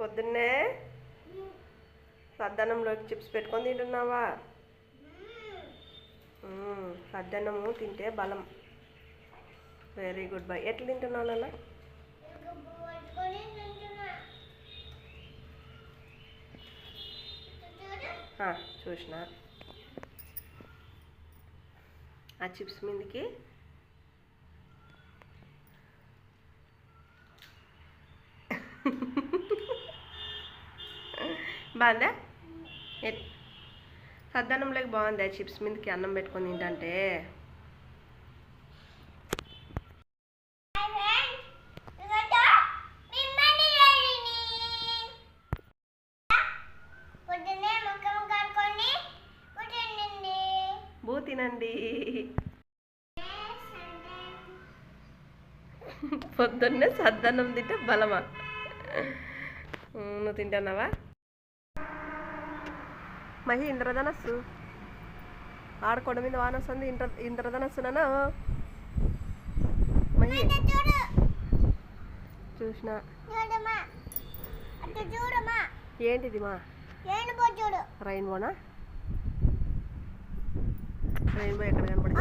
పొద్దున్నే సద్దనంలోకి చిప్స్ పెట్టుకొని తింటున్నావా? సద్దనము తింటే బలం. వెరీ గుడ్ బై ఎట్లా తింటున్నావు నాన్న? చూసిన. ఆ చిప్స్ మీదకి బాగుందా? ఎట్- బాగుందా బాగుంది చిప్స్ మీదకి అన్నం పెట్టుకొని తింటంటే? బూ తినండి. పొద్దున్నే సద్దన్నం తింటే బలమా? నువ్వు తింటున్నావా? మహి ఇంద్రధనస్సు. ఆడకొండ మీద వాన వస్తుంది ఇంద్ర ఇంద్రధనస్సు నాన్న మహి. చూసిన. ఏంటిది మా? రైన్బోనా రెయిన్బో ఎక్కడ కనపడుతుంది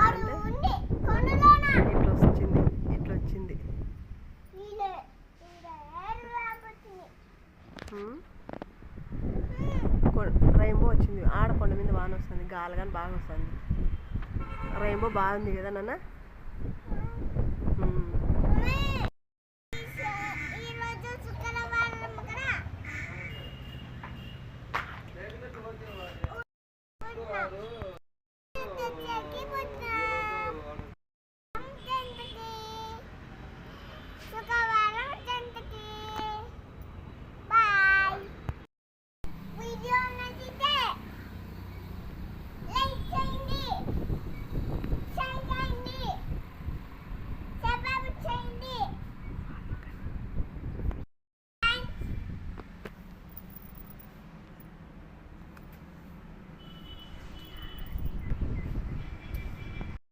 రెయిన్బో వచ్చింది. ఆడ కొండ మీద వాన వస్తుంది. గాలి కానీ బాగా వస్తుంది. రెయిన్బో బాగుంది కదా నాన్న?